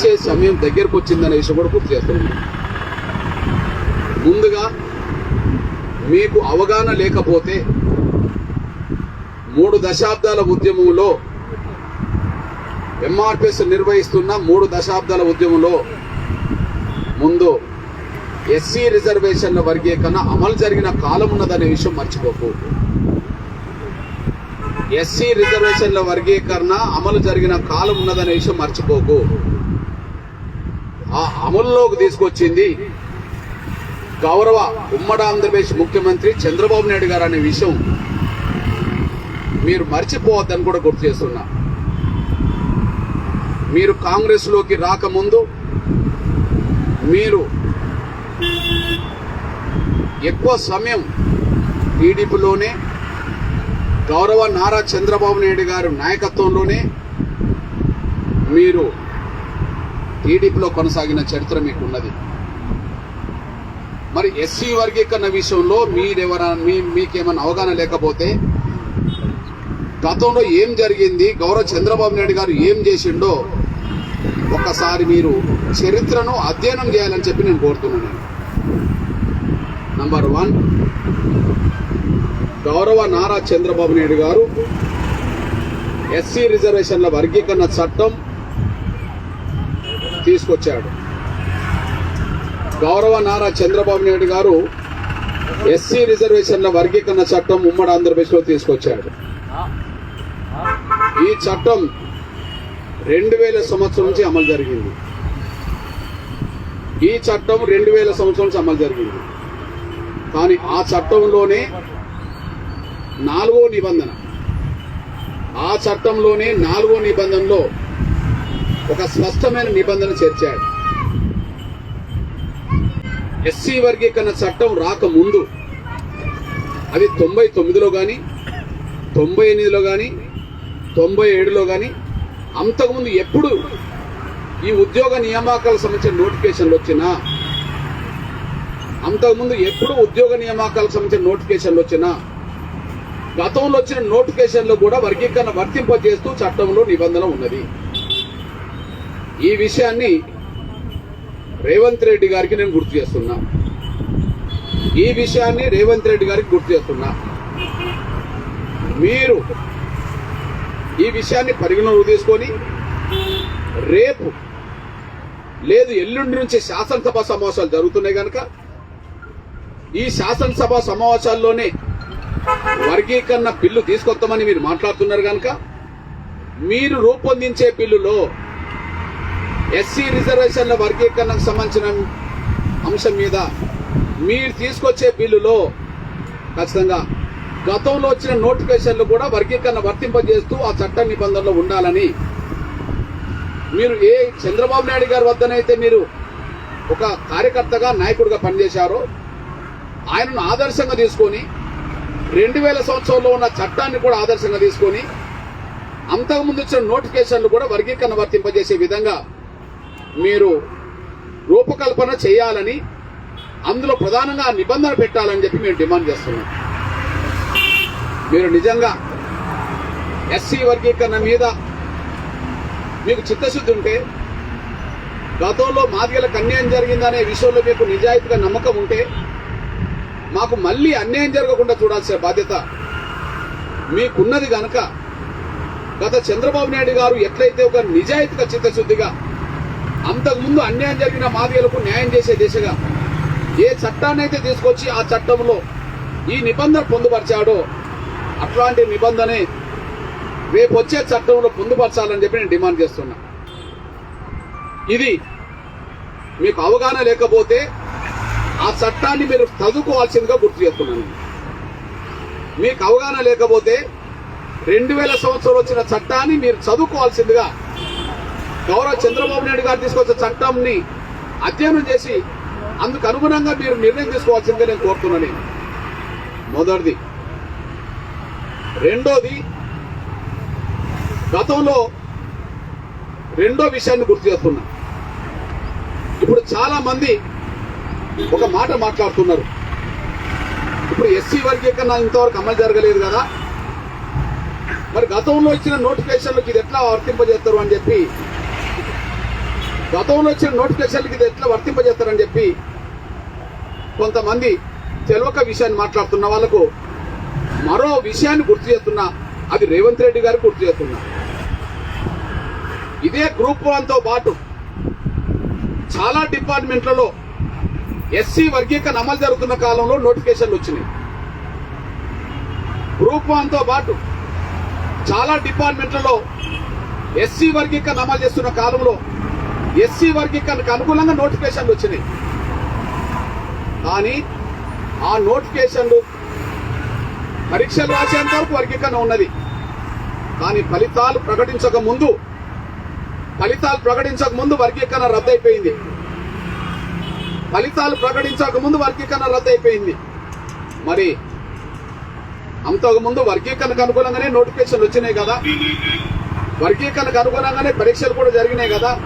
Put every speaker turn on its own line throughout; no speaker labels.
గెలిచే సమయం దగ్గరకు వచ్చిందనే విషయం కూడా గుర్తు చేస్తున్నాను ముందుగా మీకు అవగాహన లేకపోతే మూడు దశాబ్దాల ఉద్యమంలో ఎంఆర్పిఎస్ నిర్వహిస్తున్న మూడు దశాబ్దాల ఉద్యమంలో ముందు ఎస్సీ రిజర్వేషన్ల వర్గీకరణ అమలు జరిగిన కాలం ఉన్నదనే విషయం మర్చిపోకు. ఎస్సీ రిజర్వేషన్ల వర్గీకరణ అమలు జరిగిన కాలం ఉన్నదనే విషయం మర్చిపోకు. అమల్లోకి తీసుకొచ్చింది గౌరవ ఉమ్మడి ఆంధ్రప్రదేశ్ ముఖ్యమంత్రి చంద్రబాబు నాయుడు గారు అనే విషయం మీరు మర్చిపోవద్దని కూడా గుర్తు చేస్తున్నా. మీరు కాంగ్రెస్లోకి రాకముందు మీరు ఎక్కువ సమయం టీడీపీలోనే గౌరవ నారా చంద్రబాబు నాయుడు గారి నాయకత్వంలోనే మీరు టీడీపీలో కొనసాగిన చరిత్ర మీకు ఉన్నది మరి ఎస్సీ వర్గీకరణ విషయంలో మీరెవరా మీ మీకేమైనా అవగాహన లేకపోతే గతంలో ఏం జరిగింది గౌరవ చంద్రబాబు నాయుడు గారు ఏం చేసిండో ఒకసారి మీరు చరిత్రను అధ్యయనం చేయాలని చెప్పి నేను కోరుతున్నాను. నంబర్ వన్ గౌరవ నారా చంద్రబాబు నాయుడు గారు ఎస్సీ రిజర్వేషన్ల వర్గీకరణ చట్టం తీసుకొచ్చాడు. గౌరవ నారా చంద్రబాబు నాయుడు గారు ఎస్సీ రిజర్వేషన్ల వర్గీకరణ చట్టం ఉమ్మడి ఆంధ్రప్రదేశ్లో తీసుకొచ్చాడు. ఈ చట్టం రెండు వేల సంవత్సరం నుంచి అమలు జరిగింది. ఈ చట్టం రెండు వేల సంవత్సరం నుంచి అమలు జరిగింది. కానీ ఆ చట్టంలోనే నాలుగో నిబంధన. ఆ చట్టంలోనే నాలుగో నిబంధనలో ఒక స్పష్టమైన నిబంధన చేర్చాడు. ఎస్సీ వర్గీకరణ చట్టం రాకముందు అది తొంభై తొమ్మిదిలో కానీ తొంభై ఎనిమిదిలో కానీ తొంభై ఏడులో కానీ అంతకుముందు ఎప్పుడు ఈ ఉద్యోగ నియామకాలకు సంబంధించిన నోటిఫికేషన్లు వచ్చినా అంతకుముందు ఎప్పుడు ఉద్యోగ నియామకాలకు సంబంధించిన నోటిఫికేషన్లు వచ్చినా గతంలో వచ్చిన నోటిఫికేషన్లు కూడా వర్గీకరణ వర్తింపజేస్తూ చట్టంలో నిబంధన ఉన్నది. ఈ విషయాన్ని రేవంత్ రెడ్డి గారికి నేను గుర్తు చేస్తున్నా. ఈ విషయాన్ని రేవంత్ రెడ్డి గారికి గుర్తు చేస్తున్నా. మీరు ఈ విషయాన్ని పరిగణలోకి తీసుకొని రేపు లేదు ఎల్లుండి నుంచి శాసనసభ సమావేశాలు జరుగుతున్నాయి కనుక ఈ శాసనసభ సమావేశాల్లోనే వర్గీకరణ బిల్లు తీసుకొస్తామని మీరు మాట్లాడుతున్నారు కనుక మీరు రూపొందించే బిల్లులో ఎస్సీ రిజర్వేషన్ల వర్గీకరణకు సంబంధించిన అంశం మీద మీరు తీసుకొచ్చే బిల్లులో ఖచ్చితంగా గతంలో వచ్చిన నోటిఫికేషన్లు కూడా వర్గీకరణ వర్తింపజేస్తూ ఆ చట్ట నిబంధనలు ఉండాలని మీరు ఏ చంద్రబాబు నాయుడు గారి వద్దనైతే మీరు ఒక కార్యకర్తగా నాయకుడిగా పనిచేశారో ఆయనను ఆదర్శంగా తీసుకొని రెండు వేల సంవత్సరంలో ఉన్న చట్టాన్ని కూడా ఆదర్శంగా తీసుకొని అంతకుముందు వచ్చిన నోటిఫికేషన్లు కూడా వర్గీకరణ వర్తింపజేసే విధంగా మీరు రూపకల్పన చేయాలని అందులో ప్రధానంగా నిబంధన పెట్టాలని చెప్పి మేము డిమాండ్ చేస్తున్నాం. మీరు నిజంగా ఎస్సీ వర్గీకరణ మీద మీకు చిత్తశుద్ధి ఉంటే గతంలో మాదిగలకు అన్యాయం జరిగిందనే విషయంలో మీకు నిజాయితీగా నమ్మకం ఉంటే మాకు మళ్ళీ అన్యాయం జరగకుండా చూడాల్సిన బాధ్యత మీకున్నది గనక గత చంద్రబాబు నాయుడు గారు ఎట్లయితే ఒక నిజాయితీగా చిత్తశుద్ధిగా అంతకుముందు అన్యాయం జరిగిన మాదిగలకు న్యాయం చేసే దిశగా ఏ చట్టాన్ని అయితే తీసుకొచ్చి ఆ చట్టంలో ఈ నిబంధన పొందుపరిచాడో అట్లాంటి నిబంధనే రేపు వచ్చే చట్టంలో పొందుపరచాలని చెప్పి నేను డిమాండ్ చేస్తున్నా. ఇది మీకు అవగాహన లేకపోతే ఆ చట్టాన్ని మీరు చదువుకోవాల్సిందిగా గుర్తు చేస్తున్నాను. మీకు అవగాహన లేకపోతే రెండు వేల సంవత్సరం వచ్చిన చట్టాన్ని మీరు చదువుకోవాల్సిందిగా గౌరవ చంద్రబాబు నాయుడు గారు తీసుకొచ్చే చట్టంని అధ్యయనం చేసి అందుకు అనుగుణంగా మీరు నిర్ణయం తీసుకోవాల్సిందిగా నేను కోరుతున్నాను. మొదటిది. రెండోది గతంలో రెండో విషయాన్ని గుర్తు చేస్తున్నా. ఇప్పుడు చాలా మంది ఒక మాట మాట్లాడుతున్నారు. ఇప్పుడు ఎస్సీ వర్గీకరణ ఇంతవరకు అమలు జరగలేదు కదా. మరి గతంలో ఇచ్చిన నోటిఫికేషన్లకు ఇది ఎట్లా వర్తింపజేస్తారు అని చెప్పి గతంలో వచ్చిన నోటిఫికేషన్లకి ఇది ఎట్లా వర్తింపజేస్తారని చెప్పి కొంతమంది తెలవక విషయాన్ని మాట్లాడుతున్న వాళ్ళకు మరో విషయాన్ని గుర్తు చేస్తున్నా అది రేవంత్ రెడ్డి గారు గుర్తు చేస్తున్నా. ఇదే గ్రూప్ వన్తో పాటు చాలా డిపార్ట్మెంట్లలో ఎస్సీ వర్గీకరణ అమలు జరుగుతున్న కాలంలో నోటిఫికేషన్లు వచ్చినాయి. గ్రూప్ వన్తో పాటు చాలా డిపార్ట్మెంట్లలో ఎస్సీ వర్గీకరణ అమలు చేస్తున్న కాలంలో ఎస్సీ వర్గీకరణకు అనుకూలంగా నోటిఫికేషన్లు వచ్చినాయి. కానీ ఆ నోటిఫికేషన్లు పరీక్షలు రాసేంత వరకు వర్గీకరణ ఉన్నది. కానీ ఫలితాలు ప్రకటించక ముందు ఫలితాలు ప్రకటించక ముందు వర్గీకరణ రద్దయిపోయింది. ఫలితాలు ప్రకటించక ముందు వర్గీకరణ రద్దయిపోయింది. మరి అంతకు ముందు వర్గీకరణకు అనుగుణంగానే నోటిఫికేషన్లు వచ్చినాయి కదా. వర్గీకరణకు అనుగుణంగానే పరీక్షలు కూడా జరిగినాయి కదా.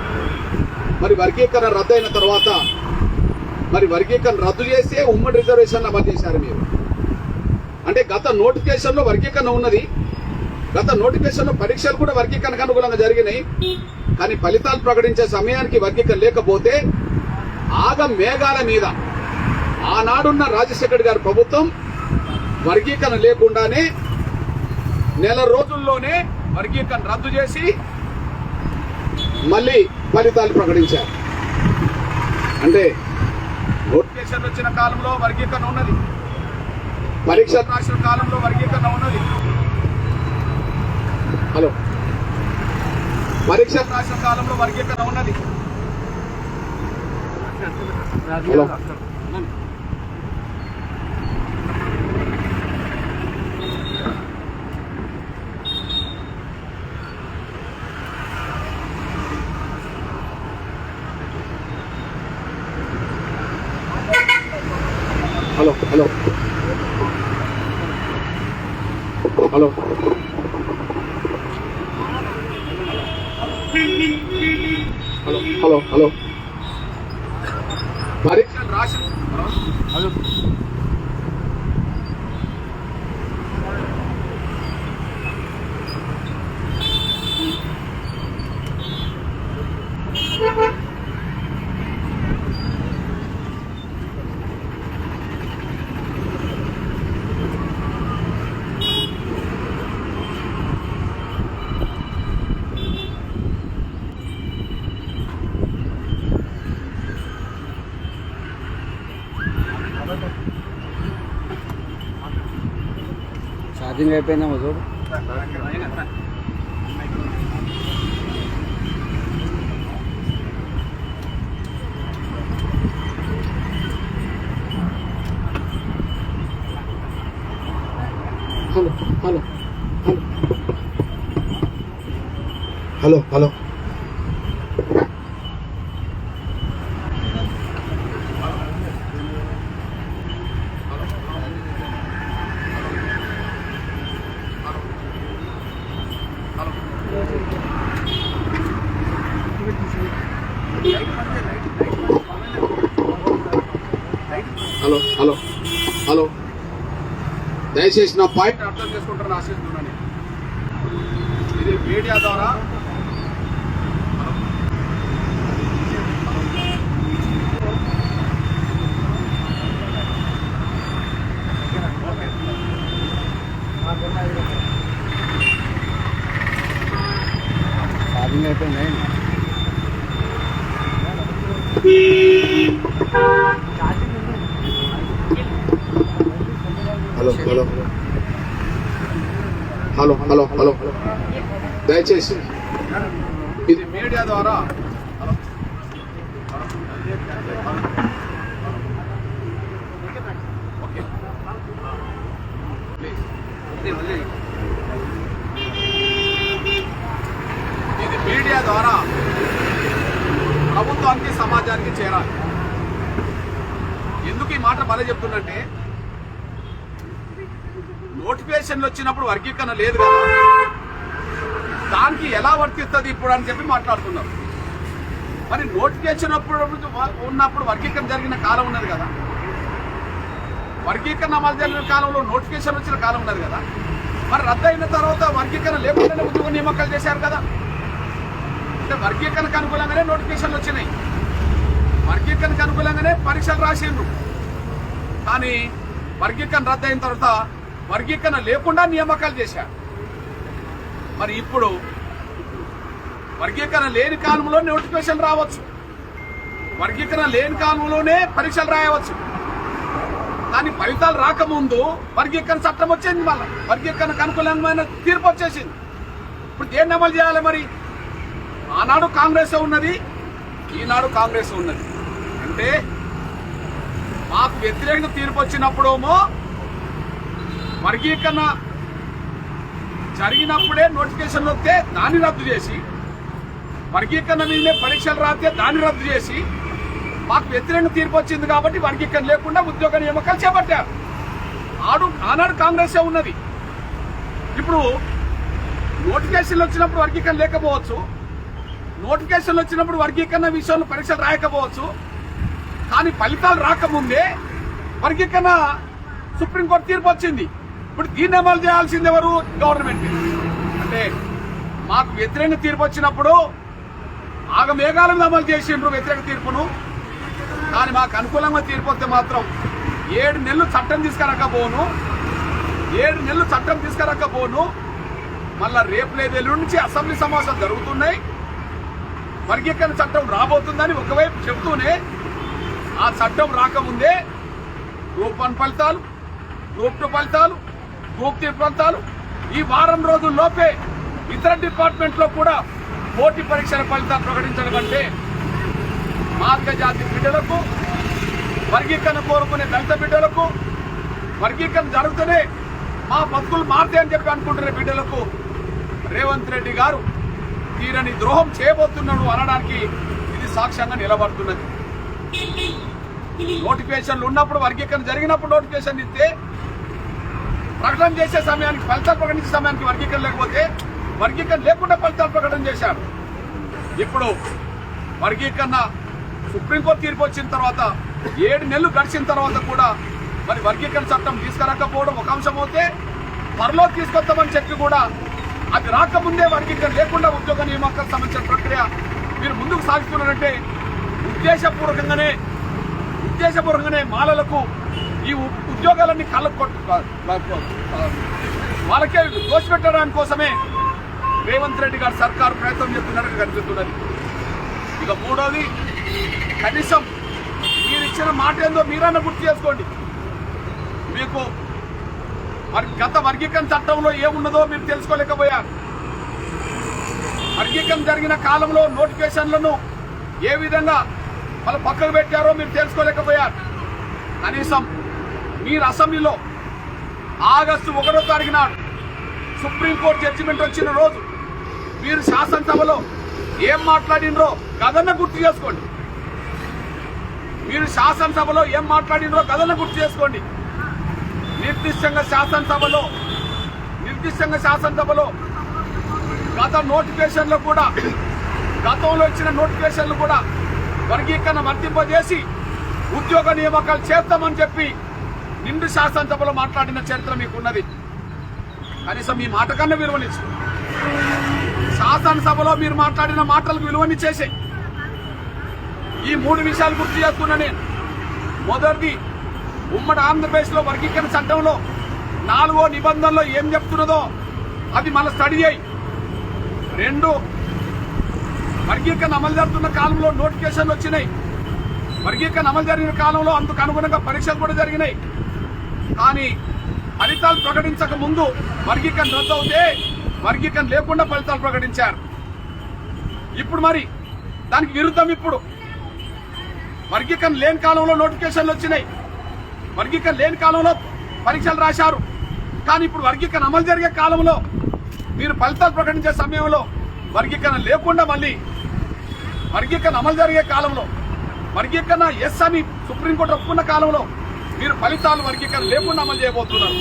మరి వర్గీకరణ రద్దు అయిన తర్వాత మరి వర్గీకరణ రద్దు చేసే ఉమ్మడి రిజర్వేషన్ అమలు చేశారు మీరు. అంటే గత నోటిఫికేషన్లో వర్గీకరణ ఉన్నది. గత నోటిఫికేషన్లో పరీక్షలు కూడా వర్గీకరణకు అనుగుణంగా జరిగినాయి. కానీ ఫలితాలు ప్రకటించే సమయానికి వర్గీకరణ లేకపోతే ఆగ మేఘాల మీద ఆనాడున్న రాజశేఖర్ గారి ప్రభుత్వం వర్గీకరణ లేకుండానే నెల రోజుల్లోనే వర్గీకరణ రద్దు చేసి మళ్ళీ ఫలితాలు ప్రకటించారు. అంటే నోటిఫికేషన్ వచ్చిన కాలంలో వర్గీకరణ ఉన్నది. పరీక్షలు రాసిన కాలంలో వర్గీకరణ ఉన్నది. హలో. పరీక్షలు రాసిన కాలంలో వర్గీకరణ ఉన్నది. Hello. Hello hello hello hello hello hello పరీక్షలు రాసి హలో
ఛార్జింగ్ అయిపోయిందేమో చూడు
hello hello hello hello hello hello hello దయచేసి నా పాయింట్ అర్థం చేసుకుంటారని ఆశిస్తున్నాను ఇది మీడియా ద్వారా
అయిపోయింది
hello hello. Hello hello hello. దయచేసి ఇది మీడియా ద్వారా ఇది మీడియా ద్వారా ప్రభుత్వానికి సమాజానికి చేరాలి. ఎందుకు ఈ మాట బల చెప్తున్నంటే నోటిఫికేషన్లు వచ్చినప్పుడు వర్గీకరణ లేదు కదా? దానికి ఎలా వర్తిస్తుంది ఇప్పుడు అని చెప్పి మాట్లాడుతున్నారు. మరి నోటిఫికేషన్ అప్పుడు ఉన్నప్పుడు వర్గీకరణ జరిగిన కాలం ఉన్నది కదా? వర్గీకరణ అమలు జరిగిన కాలంలో నోటిఫికేషన్ వచ్చిన కాలం ఉన్నది కదా? మరి రద్దు అయిన తర్వాత వర్గీకరణ లేకుండానే ఉద్యోగ నియామకాలు చేశారు కదా? అంటే వర్గీకరణకు అనుకూలంగానే నోటిఫికేషన్లు వచ్చినాయి. వర్గీకరణకు అనుకూలంగానే పరీక్షలు రాసిండ్రు. కానీ వర్గీకరణ రద్దు అయిన తర్వాత వర్గీకరణ లేకుండా నియామకాలు చేశారు మరి ఇప్పుడు వర్గీకరణ లేని కాలంలో నోటిఫికేషన్ రావచ్చు. వర్గీకరణ లేని కాలంలోనే పరీక్షలు రాయవచ్చు. కానీ ఫలితాలు రాకముందు వర్గీకరణ చట్టం వచ్చింది మళ్ళీ. వర్గీకరణకు అనుకూలమైన తీర్పు వచ్చేసింది. ఇప్పుడు దేన్ని అమలు చేయాలి మరి? ఆనాడు కాంగ్రెస్ ఉన్నది ఈనాడు కాంగ్రెస్ ఉన్నది. అంటే మాకు వ్యతిరేక తీర్పు వచ్చినప్పుడేమో వర్గీకరణ జరిగినప్పుడే నోటిఫికేషన్ వస్తే దాన్ని రద్దు చేసి వర్గీకరణ మీదనే పరీక్షలు రాస్తే దాన్ని రద్దు చేసి మాకు వ్యతిరేక తీర్పు వచ్చింది కాబట్టి వర్గీకరణ లేకుండా ఉద్యోగ నియామకాలు చేపట్టారు. ఆడు ఆనాడు కాంగ్రెస్ ఉన్నది. ఇప్పుడు నోటిఫికేషన్లు వచ్చినప్పుడు వర్గీకరణ లేకపోవచ్చు నోటిఫికేషన్లు వచ్చినప్పుడు వర్గీకరణ విషయంలో పరీక్షలు రాయకపోవచ్చు కానీ ఫలితాలు రాకముందే వర్గీకరణ సుప్రీంకోర్టు తీర్పు వచ్చింది. ఇప్పుడు దీన్ని అమలు చేయాల్సింది ఎవరు? గవర్నమెంట్. అంటే మాకు వ్యతిరేక తీర్పు వచ్చినప్పుడు ఆగ మీద అమలు చేసిండ్రు వ్యతిరేక తీర్పును. కానీ మాకు అనుకూలంగా తీర్పు వస్తే మాత్రం ఏడు నెలలు చట్టం తీసుకురాకపోను. ఏడు నెలలు చట్టం తీసుకురాకపోను. మళ్ళా రేపు లేదు ఎల్లుండి నుంచి అసెంబ్లీ సమావేశాలు జరుగుతున్నాయి. వర్గీకరణ చట్టం రాబోతుందని ఒకవైపు చెబుతూనే ఆ చట్టం రాకముందే గ్రూప్ వన్ ఫలితాలు గ్రూప్ టూ ఫలితాలు గ్రూప్ ప్రాంతాలు. ఈ వారం రోజుల్లోపే ఇతర డిపార్ట్మెంట్లో కూడా పోటీ పరీక్షల ఫలితాలు ప్రకటించడం అంటే మార్గజాతి బిడ్డలకు వర్గీకరణ కోరుకునే దళిత బిడ్డలకు వర్గీకరణ జరుగుతూనే మా బతుకులు మారుతాయని చెప్పి అనుకుంటున్న బిడ్డలకు రేవంత్ రెడ్డి గారు తీరని ద్రోహం చేయబోతున్నాడు అనడానికి ఇది సాక్ష్యంగా నిలబడుతున్నది. నోటిఫికేషన్లు ఉన్నప్పుడు వర్గీకరణ జరిగినప్పుడు నోటిఫికేషన్ ఇస్తే ప్రకటన చేసే సమయానికి ఫలితాలు ప్రకటించే సమయానికి వర్గీకరణ లేకపోతే వర్గీకరణ లేకుండా ఫలితాలు ప్రకటన చేశారు. ఇప్పుడు వర్గీకరణ సుప్రీంకోర్టు తీర్పు వచ్చిన తర్వాత ఏడు నెలలు గడిచిన తర్వాత కూడా మరి వర్గీకరణ చట్టం తీసుకురాకపోవడం ఒక అంశం అయితే త్వరలో తీసుకొస్తామని చెప్పి కూడా అది రాకముందే వర్గీకరణ లేకుండా ఉద్యోగ నియామకాలకు సంబంధించిన ప్రక్రియ మీరు ముందుకు సాగిస్తున్నారంటే ఉద్దేశపూర్వకంగానే ఉద్దేశపూర్వకంగానే మాలలకు ఈ ఉద్యోగాలన్నీ కళ్ళకు కొట్టు వాళ్ళకే దోషపెట్టడానికి కోసమే రేవంత్ రెడ్డి గారు సర్కారు ప్రయత్నం చేస్తున్నట్టు కనిపిస్తున్నది. ఇక మూడోది కనీసం మీరు ఇచ్చిన మాట ఏందో మీరన్నా గుర్తు చేసుకోండి. మీకు మరి గత వర్గీకరణ చట్టంలో ఏమున్నదో మీరు తెలుసుకోలేకపోయారు. వర్గీకరణ జరిగిన కాలంలో నోటిఫికేషన్లను ఏ విధంగా వాళ్ళు పక్కకు పెట్టారో మీరు తెలుసుకోలేకపోయారు. కనీసం మీరు అసెంబ్లీలో ఆగస్టు ఒకటో తారీఖు నాడు సుప్రీంకోర్టు జడ్జిమెంట్ వచ్చిన రోజు మీరు శాసనసభలో ఏం మాట్లాడినరో కథన గుర్తు చేసుకోండి. మీరు శాసనసభలో ఏం మాట్లాడినరో కథన గుర్తు చేసుకోండి. నిర్దిష్టంగా శాసనసభలో నిర్దిష్టంగా శాసనసభలో గత నోటిఫికేషన్లు కూడా గతంలో ఇచ్చిన నోటిఫికేషన్లు కూడా వర్గీకరణ వర్తింపజేసి ఉద్యోగ నియామకాలు చేస్తామని చెప్పి నిండు శాసనసభలో మాట్లాడిన చరిత్ర మీకున్నది. కనీసం మీ మాట కన్నా విలువనిచ్చు. శాసనసభలో మీరు మాట్లాడిన మాటలకు విలువనిచ్చేసి ఈ మూడు విషయాలు గుర్తు చేస్తున్నా నేను. మొదటిది ఉమ్మడి ఆంధ్రప్రదేశ్లో వర్గీకరణ చట్టంలో నాలుగో నిబంధనలో ఏం చెప్తున్నదో అది మన స్టడీ అయ్యి రెండు వర్గీకరణ అమలు జరుగుతున్న కాలంలో నోటిఫికేషన్లు వచ్చినాయి. వర్గీకరణ అమలు జరిగిన కాలంలో అందుకు అనుగుణంగా పరీక్షలు కూడా జరిగినాయి. కానీ ఫలితాలు ప్రకటించక ముందు వర్గీకరణ రద్దు అవుతే వర్గీకరణ లేకుండా ఫలితాలు ప్రకటించారు. ఇప్పుడు మరి దానికి విరుద్ధం ఇప్పుడు. వర్గీకరణ లేని కాలంలో నోటిఫికేషన్లు వచ్చినాయి. వర్గీకరణ లేని కాలంలో పరీక్షలు రాశారు. కానీ ఇప్పుడు వర్గీకరణ అమలు జరిగే కాలంలో మీరు ఫలితాలు ప్రకటించే సమయంలో వర్గీకరణ లేకుండా మళ్ళీ వర్గీకరణ అమలు జరిగే కాలంలో వర్గీకరణ ఎస్ అని సుప్రీంకోర్టు ఒప్పుకున్న కాలంలో మీరు ఫలితాలు వర్గీకరణ లేకుండా అమలు చేయబోతున్నారు.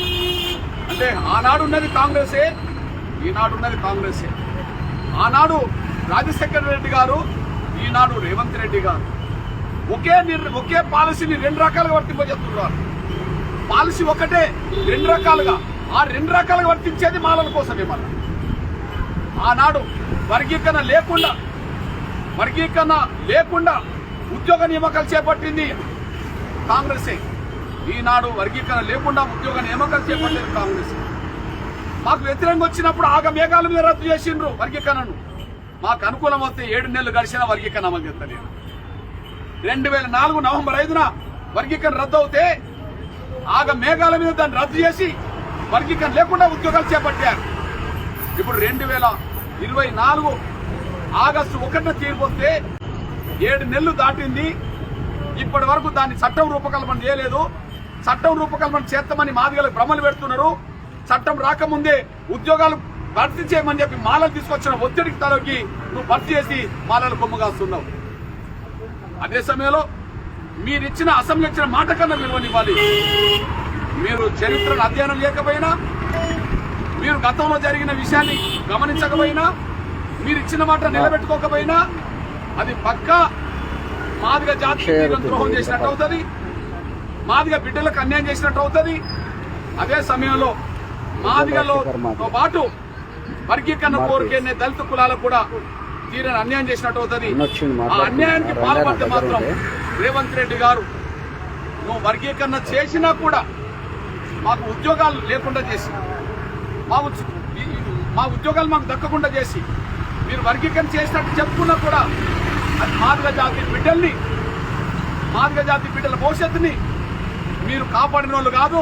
అంటే ఆనాడు ఉన్నది కాంగ్రెసే ఈనాడు ఉన్నది కాంగ్రెసే. ఆనాడు రాజశేఖర రెడ్డి గారు ఈనాడు రేవంత్ రెడ్డి గారు. ఒకే ఒకే పాలసీని రెండు రకాలుగా వర్తింపజేస్తున్నారు. పాలసీ ఒకటే రెండు రకాలుగా. ఆ రెండు రకాలుగా వర్తించేది మాలల కోసమే మన ఆనాడు వర్గీకరణ లేకుండా వర్గీకరణ లేకుండా ఉద్యోగ నియామకాలు చేపట్టింది కాంగ్రెసే. ఈనాడు వర్గీకరణ లేకుండా ఉద్యోగ నియామకాలు చేపట్టేది కాంగ్రెస్. మాకు వ్యతిరేకంగా వచ్చినప్పుడు ఆగ మేఘాల మీద రద్దు చేసిండ్రు వర్గీకరణను. మాకు అనుకూలం వస్తే ఏడు నెలలు గడిచిన వర్గీకరణ అమలు చేస్తలేదు రెండు వేల నాలుగు నవంబర్ ఐదున వర్గీకరణ రద్దు అవుతే ఆగ మేఘాల మీద దాన్ని రద్దు చేసి వర్గీకరణ లేకుండా ఉద్యోగాలు చేపట్టారు. ఇప్పుడు రెండు వేల ఇరవై నాలుగు ఆగస్టు ఒకటిన తీరిపోతే ఏడు నెలలు దాటింది. ఇప్పటి వరకు దాన్ని చట్టం రూపకల్పన చేయలేదు. చట్టం రూపకల్పన చేస్తామని మాదిగలకు భ్రమలు పెడుతున్నారు. చట్టం రాకముందే ఉద్యోగాలు భర్తీ చేయమని చెప్పి మాలలు తీసుకొచ్చిన ఒత్తిడికి తలకి నువ్వు భర్తీ చేసి మాలలు కొమ్ము కాస్తున్నావు అదే సమయంలో మీరు ఇచ్చిన అసెంబ్లీ ఇచ్చిన మాట కన్నా విలువనివ్వాలి. మీరు చరిత్రను అధ్యయనం చేయకపోయినా మీరు గతంలో జరిగిన విషయాన్ని గమనించకపోయినా మీరు ఇచ్చిన మాట నిలబెట్టుకోకపోయినా అది పక్కా మాదిగ జాతి ద్రోహం చేసినట్టు అవుతుంది. మాదిగ బిడ్డలకు అన్యాయం చేసినట్టు అవుతుంది అదే సమయంలో మాదిగలో పాటు వర్గీకరణ కోరికే దళిత కులాలకు కూడా తీరని అన్యాయం చేసినట్టు అవుతుంది ఆ అన్యాయానికి. పాల్పడితే మాత్రం. రేవంత్ రెడ్డి గారు నువ్వు వర్గీకరణ చేసినా కూడా మాకు ఉద్యోగాలు లేకుండా చేసి మా మా ఉద్యోగాలు మాకు దక్కకుండా చేసి మీరు వర్గీకరణ చేసినట్టు చెప్పుకున్నా కూడా అది మాదిగ జాతి బిడ్డల్ని మాదిగ జాతి బిడ్డల భవిష్యత్తుని మీరు కాపాడిన వాళ్ళు కాదు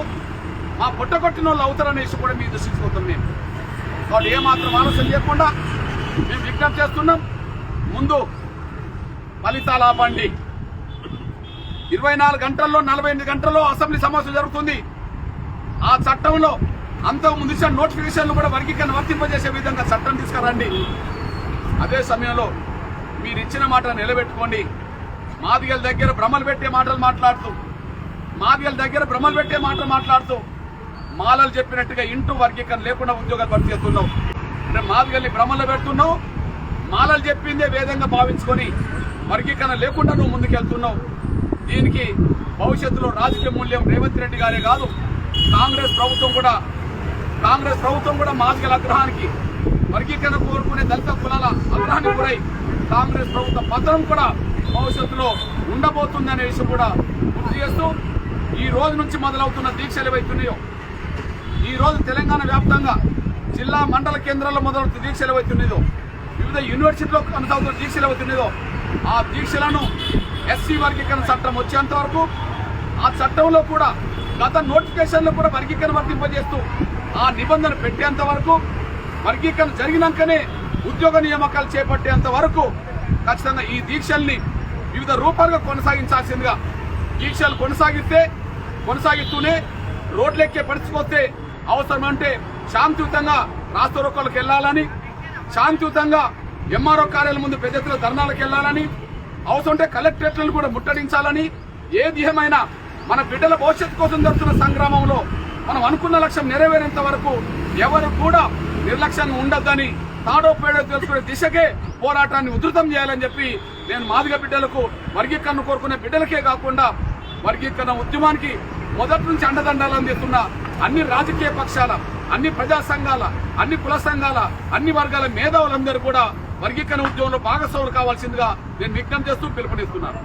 మా పుట్టగొట్టిన వాళ్ళు అవుతారనేసి కూడా మీరు దృష్టికి మేము. కాబట్టి ఏమాత్రం ఆలోచన చేయకుండా మేము విజ్ఞప్తి చేస్తున్నాం. ముందు ఫలితాలు ఆపండి ఇరవై నాలుగు గంటల్లో నలభై ఎనిమిది గంటల్లో అసెంబ్లీ సమావేశం జరుగుతుంది. ఆ చట్టంలో అంతకు ముందు ఇచ్చిన నోటిఫికేషన్లు కూడా వర్గీకరణ వర్తింపజేసే విధంగా చట్టం తీసుకురండి. అదే సమయంలో మీరు ఇచ్చిన మాట నిలబెట్టుకోండి. మాదిగల దగ్గర భ్రమలు పెట్టే మాటలు మాట్లాడుతూ మాదిగల దగ్గర భ్రమలు పెట్టే మాటలు మాట్లాడుతూ మాలలు చెప్పినట్టుగా ఇంటూ వర్గీకరణ లేకుండా ఉద్యోగాలు భర్తీ చేస్తున్నావు అంటే మాదిగల్ని భ్రమలు పెడుతున్నావు మాలలు చెప్పిందే వేదంగా భావించుకొని వర్గీకరణ లేకుండా నువ్వు ముందుకెళ్తున్నావు. దీనికి భవిష్యత్తులో రాజకీయ మూల్యం రేవంత్ రెడ్డి గారే కాదు కాంగ్రెస్ ప్రభుత్వం కూడా కాంగ్రెస్ ప్రభుత్వం కూడా మాదిగల అగ్రహానికి వర్గీకరణ కోరుకునే దళిత కులాల అగ్రహానికి గురై కాంగ్రెస్ ప్రభుత్వ పత్రం కూడా భవిష్యత్తులో ఉండబోతుందనే విషయం కూడా గుర్తు చేస్తూ ఈ రోజు నుంచి మొదలవుతున్న దీక్షలు ఏవైతున్నాయో ఈ రోజు తెలంగాణ వ్యాప్తంగా జిల్లా మండల కేంద్రాల్లో మొదలవుతున్న దీక్షలు ఏవైతున్నాయో వివిధ యూనివర్సిటీలో కొనసాగుతున్న దీక్షలు ఏవైతున్నాయో ఆ దీక్షలను ఎస్సీ వర్గీకరణ చట్టం వచ్చేంత వరకు ఆ చట్టంలో కూడా గత నోటిఫికేషన్లో కూడా వర్గీకరణ వర్తింపజేస్తూ ఆ నిబంధన పెట్టేంత వరకు వర్గీకరణ జరిగినాకనే ఉద్యోగ నియామకాలు చేపట్టేంత వరకు ఖచ్చితంగా ఈ దీక్షల్ని వివిధ రూపాలుగా కొనసాగించాల్సిందిగా దీక్షలు కొనసాగిస్తే కొనసాగిస్తూనే రోడ్లెక్కే పరిస్థితి వస్తే అవసరమంటే శాంతియుతంగా రాష్ట్ర రోకోలకు వెళ్ళాలని శాంతియుతంగా ఎంఆర్ఓ కార్యాలయం ముందు పెద్ద ఎత్తున ధర్నాలకు వెళ్ళాలని అవసరం ఉంటే కలెక్టరేట్లను కూడా ముట్టడించాలని ఏది ఏమైనా మన బిడ్డల భవిష్యత్తు కోసం జరుగుతున్న సంగ్రామంలో మనం అనుకున్న లక్ష్యం నెరవేరేంత వరకు ఎవరు కూడా నిర్లక్ష్యంగా ఉండొద్దని తాడో పేడో తెలుసుకునే దిశకే పోరాటాన్ని ఉధృతం చేయాలని చెప్పి నేను మాదిగ బిడ్డలకు వర్గీకరణ కోరుకునే బిడ్డలకే కాకుండా వర్గీకరణ ఉద్యమానికి మొదటి నుంచి అండదండాలు అందిస్తున్న అన్ని రాజకీయ పక్షాల అన్ని ప్రజా సంఘాల అన్ని కుల సంఘాల అన్ని వర్గాల మేధావులందరూ కూడా వర్గీకరణ ఉద్యమంలో భాగస్వాములు కావాల్సిందిగా నేను విజ్ఞప్తి చేస్తూ పిలుపునిస్తున్నాను.